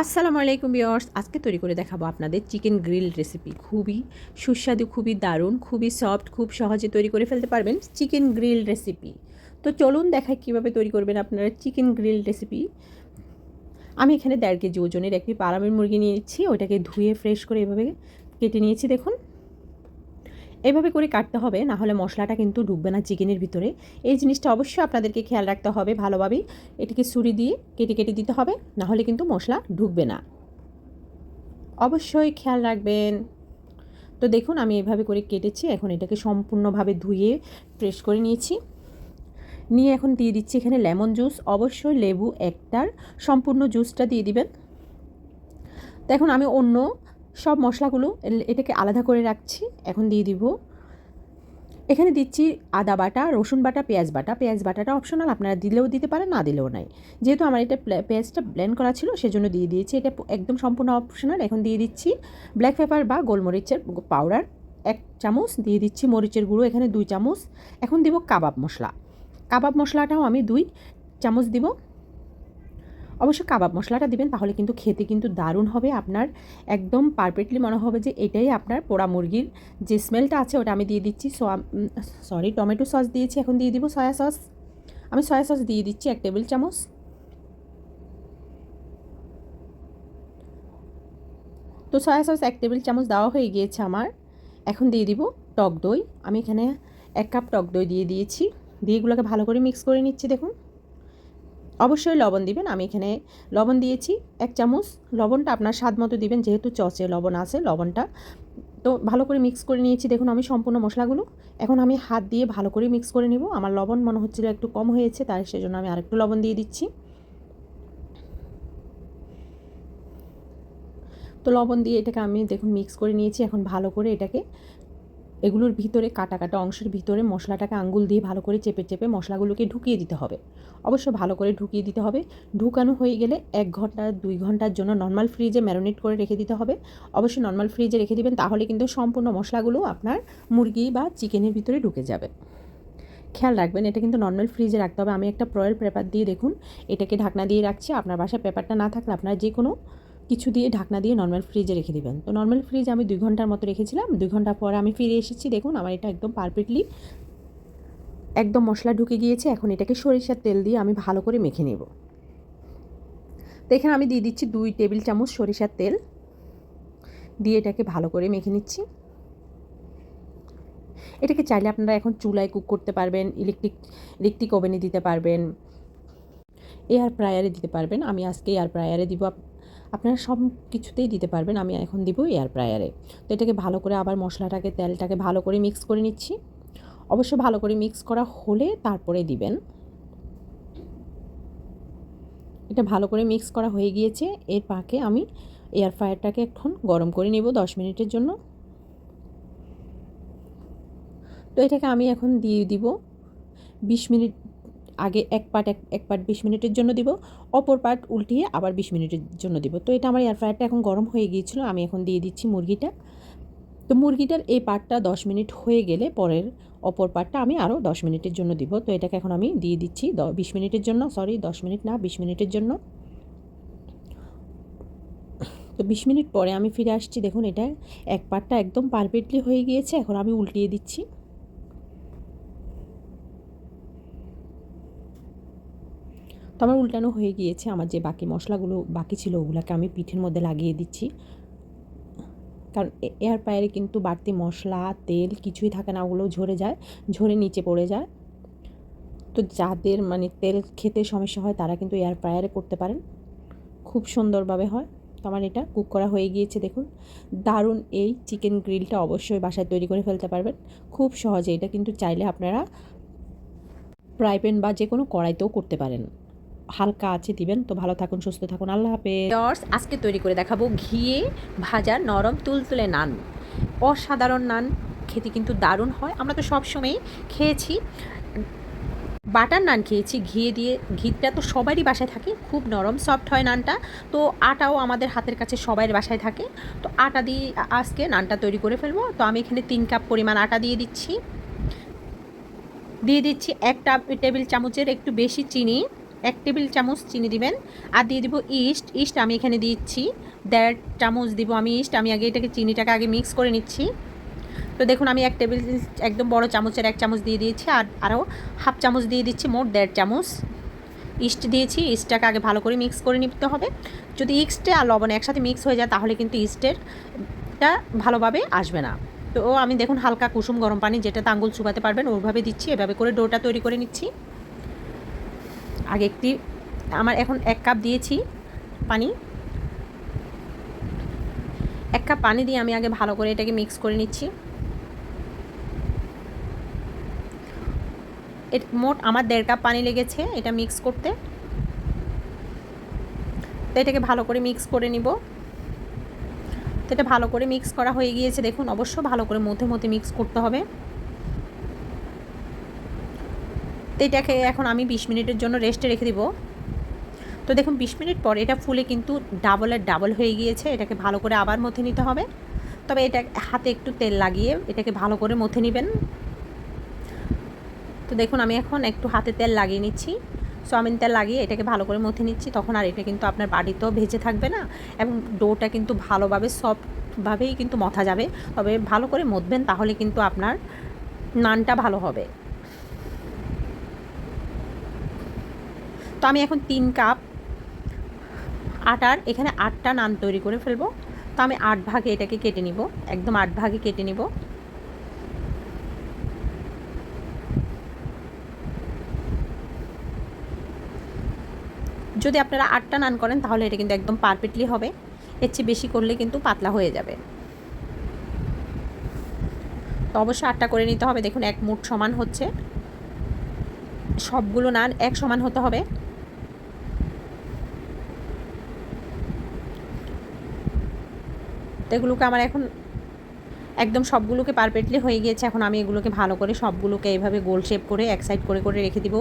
আসসালামু আলাইকুম বিয়ার্স আজকে তৈরি করে দেখাবো আপনাদের চিকেন গ্রিল রেসিপি। খুবই সুস্বাদু, খুবই দারুণ, খুবই সফট, খুব সহজে তৈরি করে ফেলতে পারবেন চিকেন গ্রিল রেসিপি। তো চলুন দেখাই কীভাবে তৈরি করবেন আপনারা চিকেন গ্রিল রেসিপি। আমি এখানে দেড় কেজি ওজনের একটি পারামের মুরগি নিয়েছি ওটাকে ধুয়ে ফ্রেশ করে এভাবে কেটে নিয়েছি, দেখুন। এভাবে করে কাটতে হবে, না হলে মশলাটা কিন্তু ঢুকবে না চিকেনের ভিতরে। এই জিনিসটা অবশ্যই আপনাদেরকে খেয়াল রাখতে হবে ভালোভাবেই। এটিকে ছুরি দিয়ে কেটে কেটে দিতে হবে, না হলে কিন্তু মশলা ঢুকবে না। অবশ্যই খেয়াল রাখবেন। তো দেখুন, আমি এভাবে করে কেটেছি, এখন এটাকে সম্পূর্ণভাবে ধুয়ে ফ্রেশ করে নিয়েছি। নিয়ে এখন দিয়ে দিচ্ছি এখানে লেমন জুস অবশ্যই লেবু একটার সম্পূর্ণ জুসটা দিয়ে দিবেন। তো এখন আমি অন্য সব মশলাগুলো এটাকে আলাদা করে রাখছি, এখন দিয়ে দিব। এখানে দিচ্ছি আদা বাটা, রসুন বাটা, পেঁয়াজ বাটা। পেঁয়াজ বাটাটা অপশনাল আপনারা দিলেও দিতে পারেন, না দিলেও নাই। যেহেতু আমার এটা পেঁয়াজটা ব্লেন্ড করা ছিল, সেজন্য দিয়ে দিয়েছি। এটা একদম সম্পূর্ণ অপশনাল এখন দিয়ে দিচ্ছি ব্ল্যাক পেপার বা গোলমরিচের পাউডার এক চামচ। দিয়ে দিচ্ছি মরিচের গুঁড়ো, এখানে দুই চামচ। এখন দিব কাবাব মশলা। কাবাব মশলাটাও আমি দুই চামচ দিব। অবশ্য কাবাব মশলাটা দিবেন, তাহলে কিন্তু খেতে কিন্তু দারুণ হবে আপনার। একদম পারফেক্টলি মনে হবে যে এটাই আপনার পোড়া মুরগির যে স্মেলটা আছে, ওটা আমি দিয়ে দিচ্ছি। সরি টমেটো সস দিয়েছি, এখন দিয়ে দিব সয়া সস আমি সয়া সস দিয়ে দিচ্ছি এক টেবিল চামচ। তো সয়া সস এক টেবিল চামচ দেওয়া হয়ে গিয়েছে আমার। এখন দিয়ে দিব টক দই। আমি এখানে এক কাপ টক দই দিয়ে দিয়েছি। দিয়ে এগুলোকে ভালো করে মিক্স করে নিচ্ছি, দেখুন। অবশ্যই লবণ দিবেন। আমি এখানে লবণ দিয়েছি এক চামচ। লবণটা আপনার স্বাদ মতো দিবেন, যেহেতু চচে লবণ আছে লবণটা। তো ভালো করে মিক্স করে নিয়েছি। দেখুন, আমি সম্পূর্ণ মশলাগুলো এখন আমি হাত দিয়ে ভালো করে মিক্স করে নিব। আমার লবণ মনে হচ্ছিল একটু কম হয়েছে, তাই সেজন্য আমি আরেকটু লবণ দিয়ে দিচ্ছি। তো লবণ দিয়ে এটাকে আমি দেখুন মিক্স করে নিয়েছি। এখন ভালো করে এটাকে এগুলোর ভিতরে কাটা কাটা অংশের ভিতরে মশলাটাকে আঙ্গুল দিয়ে ভালো করে চেপে চেপে মশলাগুলোকে ঢুকিয়ে দিতে হবে। অবশ্য ভালো করে ঢুকিয়ে দিতে হবে। ঢুকানো হয়ে গেলে এক ঘণ্টা, দুই ঘণ্টার জন্য নর্মাল ফ্রিজে ম্যারিনেট করে রেখে দিতে হবে। অবশ্যই নর্মাল ফ্রিজে রেখে দিবেন, তাহলে কিন্তু সম্পূর্ণ মশলাগুলো আপনার মুরগি বা চিকেনের ভিতরে ঢুকে যাবে। খেয়াল রাখবেন, এটা কিন্তু নর্মাল ফ্রিজে রাখতে হবে। আমি একটা প্রয়েল পেপার দিয়ে দেখুন, এটাকে ঢাকনা দিয়ে রাখছি। আপনার বাসায় পেপারটা না থাকলে আপনার যে কোনো কিছু দিয়ে ঢাকনা দিয়ে নর্মাল ফ্রিজে রেখে দেবেন। তো নর্মাল ফ্রিজ আমি দুই ঘণ্টার মতো রেখেছিলাম। দুই ঘণ্টা পরে আমি ফিরে এসেছি। দেখুন, আমার এটা একদম পারফেক্টলি একদম মশলা ঢুকে গিয়েছে। এখন এটাকে সরিষার তেল দিয়ে আমি ভালো করে মেখে নেব। তো এখানে আমি দিয়ে দিচ্ছি দুই টেবিল চামচ সরিষার তেল। দিয়ে এটাকে ভালো করে মেখে নিচ্ছি। এটাকে চাইলে আপনারা এখন চুলায় কুক করতে পারবেন ইলেকট্রিক ইলেকট্রিক ওভেনে দিতে পারবেন এয়ার ফ্রায়ারে দিতে পারবেন। আমি আজকে এয়ার ফ্রায়ারে দিব আপনারা সব কিছুতেই দিতে পারবেন, আমি এখন দিব এয়ার ফ্রায়ারে তো এটাকে ভালো করে আবার মশলাটাকে, তেলটাকে ভালো করে মিক্স করে নিচ্ছি। অবশ্য ভালো করে মিক্স করা হলে তারপরে দিবেন। এটা ভালো করে মিক্স করা হয়ে গিয়েছে, এর পাকে আমি এয়ার ফ্রায়ারটাকে এখন গরম করে নিব দশ মিনিটের জন্য। তো এটাকে আমি এখন দিয়ে দিব। বিশ মিনিট আগে এক পার্ট, এক এক পার্ট বিশ মিনিটের জন্য দিব, অপর পার্ট উল্টিয়ে আবার বিশ মিনিটের জন্য দিব। তো এটা আমার এয়ার ফ্রায়ারটা এখন গরম হয়ে গিয়েছিল, আমি এখন দিয়ে দিচ্ছি মুরগিটা। তো মুরগিটার এই পার্টটা দশ মিনিট হয়ে গেলে পরের অপর পার্টটা আমি আরও দশ মিনিটের জন্য দিব। তো এটাকে এখন আমি দিয়ে দিচ্ছি বিশ মিনিটের জন্য সরি দশ মিনিট না, বিশ মিনিটের জন্য। তো বিশ মিনিট পরে আমি ফিরে আসছি, দেখুন এটা এক পার্টটা একদম পারফেক্টলি হয়ে গিয়েছে, এখন আমি উল্টিয়ে দিচ্ছি। আমার উল্টানো হয়ে গিয়েছে, আমার যে বাকি মশলাগুলো বাকি ছিল ওগুলোকে আমি পিঠের মধ্যে লাগিয়ে দিচ্ছি। কারণ এয়ার ফ্রায়ারে কিন্তু বাড়তি মশলা, তেল কিছুই থাকে না ওগুলো ঝরে যায়, ঝরে নিচে পড়ে যায়। তো যাদের মানে তেল খেতে সমস্যা হয়, তারা কিন্তু এয়ার ফ্রায়ারে করতে পারেন। খুব সুন্দরভাবে হয়। তো আমার এটা কুক করা হয়ে গিয়েছে, দেখুন। দারুণ এই চিকেন গ্রিলটা অবশ্যই বাসায় তৈরি করে ফেলতে পারবেন। খুব সহজে, এটা কিন্তু চাইলে আপনারা ফ্রাই প্যান বা যে কোনো কড়াইতেও করতে পারেন। হালকা আছে দিবেন। তো ভালো থাকুন, সুস্থ থাকুন। আল্লাহ হাফেজ। আজকে তৈরি করে দেখাবো ঘিয়ে ভাজা, নরম, তুলতুলে নান। অসাধারণ নান, খেতে কিন্তু দারুণ হয়। আমরা তো সবসময়ই খেয়েছি। বাটার নান খেয়েছি ঘিয়ে দিয়ে। ঘিটা তো সবারই বাসায় থাকে, খুব নরম সফট হয় নানটা। তো আটাও আমাদের হাতের কাছে সবাই বাসায় থাকে। তো আটা দিয়ে আজকে নানটা তৈরি করে ফেলব। তো আমি এখানে তিন কাপ পরিমাণ আটা দিয়ে দিচ্ছি। দিয়ে দিচ্ছি একটা টেবিল চামচের একটু বেশি চিনি। এক টেবিল চামচ চিনি দিবেন। আর দিয়ে দিব ইস্ট। ইস্ট আমি এখানে দিচ্ছি। দেড় চামচ দিব আমি ইস্ট। আমি আগে এটাকে চিনিটাকে আগে মিক্স করে নিচ্ছি। তো দেখুন, আমি এক টেবিল একদম বড় চামচের এক চামচ দিয়ে দিয়েছি। আর আরও হাফ চামচ দিয়ে দিচ্ছি মোট দেড় চামচ। ইস্ট দিয়েছি। ইস্টটাকে আগে ভালো করে মিক্স করে নিতে হবে। যদি ইস্টে আর লবণ একসাথে মিক্স হয়ে যায়, তাহলে কিন্তু ইস্টেরটা ভালোভাবে আসবে না। তো আমি দেখুন, হালকা কুসুম গরম পানি যেটা আঙুল চুবাতে পারবেন, ওইভাবে দিচ্ছি। এভাবে করে ডোটা তৈরি করে নিচ্ছি। আগে একটি, আমার এখন এক কাপ দিয়েছি পানি। এক কাপ পানি দিয়ে আমি আগে ভালো করে এটাকে মিক্স করে নিচ্ছি। মোট আমার দেড় কাপ পানি লেগেছে এটা মিক্স করতে। তো এটাকে ভালো করে মিক্স করে নিব। তো এটা ভালো করে মিক্স করা হয়ে গিয়েছে, দেখুন, অবশ্য ভালো করে মধ্যে মধ্যে মিক্স করতে হবে। তো এটাকে এখন আমি বিশ মিনিটের জন্য রেস্টে রেখে দিব। তো দেখুন, বিশ মিনিট পর এটা ফুলে কিন্তু ডাবল আর ডাবল হয়ে গিয়েছে। এটাকে ভালো করে আবার মধ্যে নিতে হবে। তবে এটা হাতে একটু তেল লাগিয়ে এটাকে ভালো করে মধ্যে নেবেন। তো দেখুন, আমি এখন একটু হাতে তেল লাগিয়ে নিচ্ছি। সোয়াবিন তেল লাগিয়ে এটাকে ভালো করে মথে নিচ্ছি। তখন আর এটা কিন্তু আপনার বাড়িতেও ভেজে থাকবে না এবং ডোটা কিন্তু ভালোভাবে সফটভাবেই কিন্তু মথা যাবে। তবে ভালো করে মথবেন, তাহলে কিন্তু আপনার নানটা ভালো হবে। তো আমি এখন তিন কাপ আটার, এখানে আটটা নান তৈরি করে ফেলব। তো আমি আট ভাগে এটাকে কেটে নিব। একদম আট ভাগে কেটে নিব। যদি আপনারা আটটা নান করেন, তাহলে এটা কিন্তু একদম পারফেক্টলি হবে। এর চেয়ে বেশি করলে কিন্তু পাতলা হয়ে যাবে। তো অবশ্যই আটটা করে নিতে হবে। দেখুন, এক মুঠ সমান হচ্ছে। সবগুলো নান এক সমান হতে হবে তো এগুলোকে আমার এখন একদম সবগুলোকে পারফেক্টলি হয়ে গিয়েছে। এখন আমি এগুলোকে ভালো করে সবগুলোকে এইভাবে গোল শেপ করে, এক সাইড করে করে রেখে দিব।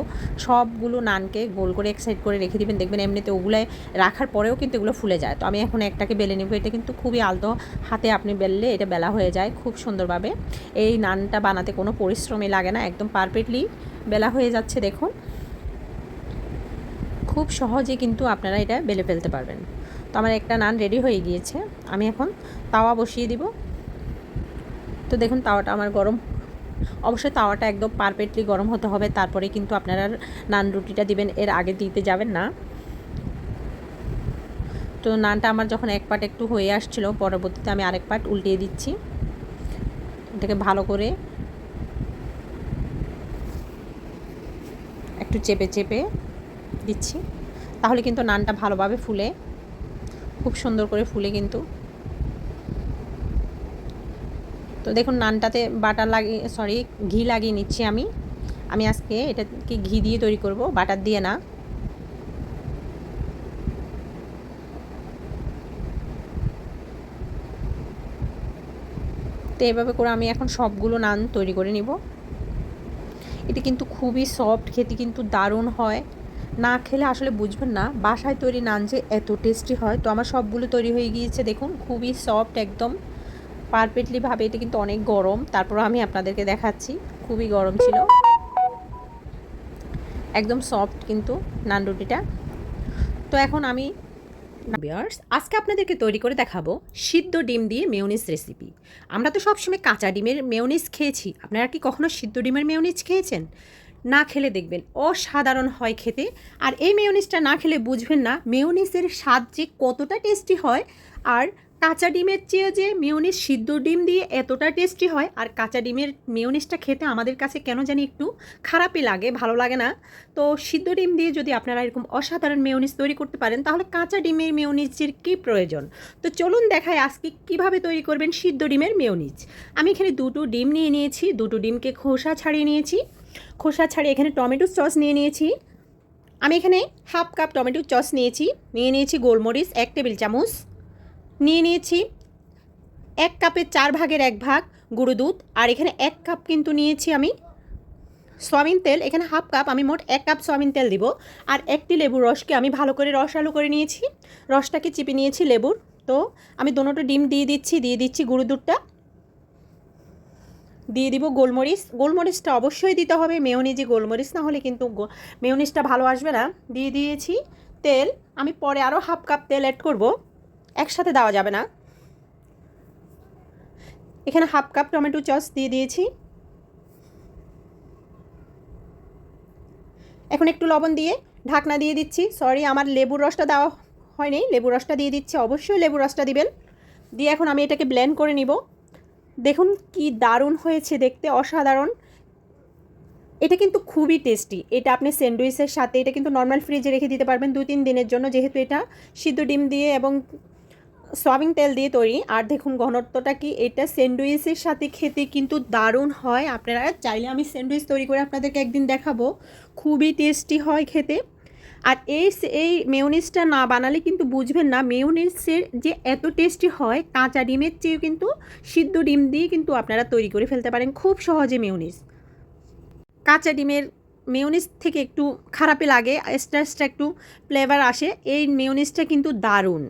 সবগুলো নানকে গোল করে এক সাইড করে রেখে দিবেন। দেখবেন এমনিতে ওগুলায় রাখার পরেও কিন্তু এগুলো ফুলে যায়। তো আমি এখন একটাকে বেলে নেব। এটা কিন্তু খুবই আলতো হাতে আপনি বেললে এটা বেলা হয়ে যায় খুব সুন্দরভাবে। এই নানটা বানাতে কোনো পরিশ্রমই লাগে না। একদম পারফেক্টলি বেলা হয়ে যাচ্ছে দেখুন। খুব সহজে কিন্তু আপনারা এটা বেলে ফেলতে পারবেন। তো আমার একটা নান রেডি হয়ে গিয়েছে। আমি এখন তাওয়া বসিয়ে দিব। তো দেখুন, তাওয়াটা আমার গরম। অবশ্যই তাওয়াটা একদম পারফেক্টলি গরম হতে হবে। তারপরে কিন্তু আপনারা নান রুটিটা দিবেন। এর আগে দিতে যাবেন না। তো নানটা আমার যখন এক পাট একটু হয়ে আসছিল, পরবর্তীতে আমি আরেক পাট উল্টিয়ে দিচ্ছি। এটাকে ভালো করে একটু চেপে চেপে দিচ্ছি। তাহলে কিন্তু নানটা ভালোভাবে ফুলে। খুব সুন্দর করে ফুলে কিন্তু। তো দেখুন, নানটাতে বাটার লাগিয়ে সরি ঘি লাগিয়ে নিচ্ছি আমি। আমি আজকে এটাকে ঘি দিয়ে তৈরি করব, বাটার দিয়ে না। তো এভাবে করে আমি এখন সবগুলো নান তৈরি করে নিব। এটা কিন্তু খুবই সফট খেতে কিন্তু দারুণ হয়। না খেলে আসলে বুঝবেন না। বাসায় তৈরি নান যে এত টেস্টি হয়, তো আমার সবগুলো তৈরি হয়ে গিয়েছে। দেখুন, খুবই সফট একদম। পারফেক্টলিভাবে এটা কিন্তু অনেক গরম। তারপর আমি আপনাদেরকে দেখাচ্ছি, খুবই গরম ছিল। একদম সফট কিন্তু নান রুটিটা। তো এখন আমি বিয়ার্স আজকে আপনাদেরকে তৈরি করে দেখাবো সিদ্ধ ডিম দিয়ে মেয়নিস রেসিপি আমরা তো সবসময় কাঁচা ডিমের মেয়নিস খেয়েছি। আপনারা কি কখনো সিদ্ধ ডিমের মেয়নিস খেয়েছেন? না খেলে দেখবেন। অসাধারণ হয় খেতে। আর এই মেয়নিসটা না খেলে বুঝবেন না মেয়নিসের স্বাদ যে কতটা টেস্টি হয় আর কাঁচা ডিমের চেয়ে যে মেয়নিস সিদ্ধ ডিম দিয়ে এতটা টেস্টি হয় আর কাঁচা ডিমের মেয়নিসটা খেতে আমাদের কাছে কেন জানি একটু খারাপই লাগে, ভালো লাগে না। তো সিদ্ধ ডিম দিয়ে যদি আপনারা এরকম অসাধারণ মেয়নিস তৈরি করতে পারেন, তাহলে কাঁচা ডিমের মেয়নিসের কী প্রয়োজন? তো চলুন দেখায় আজকে কীভাবে তৈরি করবেন সিদ্ধ ডিমের মেয়নিস আমি এখানে দুটো ডিম নিয়ে নিয়েছি, দুটো ডিমকে খোসা ছাড়িয়ে নিয়েছি। খোসা ছাড়িয়ে এখানে টমেটো সস নিয়ে নিয়েছি। আমি এখানে হাফ কাপ টমেটো সস নিয়েছি। নিয়ে নিয়েছি গোলমরিচ, এক টেবিল চামচ। নিয়ে নিয়েছি এক কাপের চার ভাগের এক ভাগ গুঁড়ো দুধ। আর এখানে এক কাপ কিন্তু নিয়েছি আমি সয়াবিন তেল। এখানে হাফ কাপ, আমি মোট এক কাপ সয়াবিন তেল দিব। আর একটি লেবুর রসকে আমি ভালো করে রস আলু করে নিয়েছি। রসটাকে চিপে নিয়েছি লেবুর। তো আমি দোনোটা ডিম দিয়ে দিচ্ছি দিয়ে দিচ্ছি গুঁড়ো দুধটা। দিয়ে দিব গোলমরিচ। গোলমরিচটা অবশ্যই দিতে হবে। মেয়নিজে গোলমরিচ না হলে কিন্তু মেয়নিজটা ভালো আসবে না। দিয়ে দিয়েছি তেল। আমি পরে আরও হাফ কাপ তেল অ্যাড করব। একসাথে দেওয়া যাবে না। এখানে হাফ কাপ টমেটো চস দিয়ে দিয়েছি। এখন একটু লবণ দিয়ে ঢাকনা দিয়ে দিচ্ছি। সরি আমার লেবুর রসটা দেওয়া হয়নি। লেবুর রসটা দিয়ে দিচ্ছি। অবশ্যই লেবুর রসটা দিবেন। দিয়ে এখন আমি এটাকে ব্লেন্ড করে নিব। দেখুন কি দারুণ হয়েছে দেখতে, অসাধারণ। এটা কিন্তু খুবই টেস্টি। এটা আপনি স্যান্ডউইচের সাথে, এটা কিন্তু নর্মাল ফ্রিজে রেখে দিতে পারবেন দু তিন দিনের জন্য, যেহেতু এটা সিদ্ধ ডিম দিয়ে এবং সয়াবিন তেল দিয়ে তৈরি। আর দেখুন ঘনত্বটা কি, এটা স্যান্ডউইচের সাথে খেতে কিন্তু দারুণ হয়। আপনারা চাইলে আমি স্যান্ডউইচ তৈরি করে আপনাদেরকে একদিন দেখাবো। খুবই টেস্টি হয় খেতে। আর এই এই মেয়নিজটা না বানালে কিন্তু বুঝবেন না মেয়নিজের যে এত টেস্টি হয়, কাঁচা ডিমের চেয়েও কিন্তু সিদ্ধ ডিম দিয়ে কিন্তু আপনারা তৈরি করে ফেলতে পারেন খুব সহজে মেয়নিজ কাঁচা ডিমের মেয়নিজ থেকে একটু খারাপে লাগে এক্সট্রা এক্সট্রা একটু ফ্লেভার আসে, এই মেয়নিজটা কিন্তু দারুণ।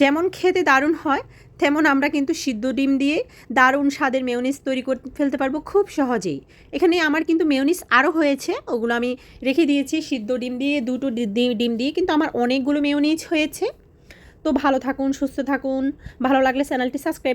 যেমন খেতে দারুণ হয়, তেমন আমরা কিন্তু সিদ্ধ ডিম দিয়ে দারুণ স্বাদের মেয়নিজ তৈরি করে ফেলতে পারব খুব সহজেই। এখানে আমার কিন্তু মেয়নিস আরও হয়েছে, ওগুলো আমি রেখে দিয়েছি সিদ্ধ ডিম দিয়ে, দুটো ডিম দিয়ে, কিন্তু আমার অনেকগুলো মেয়নিজ হয়েছে। তো ভালো থাকুন, সুস্থ থাকুন, ভালো লাগলে চ্যানেলটি সাবস্ক্রাইব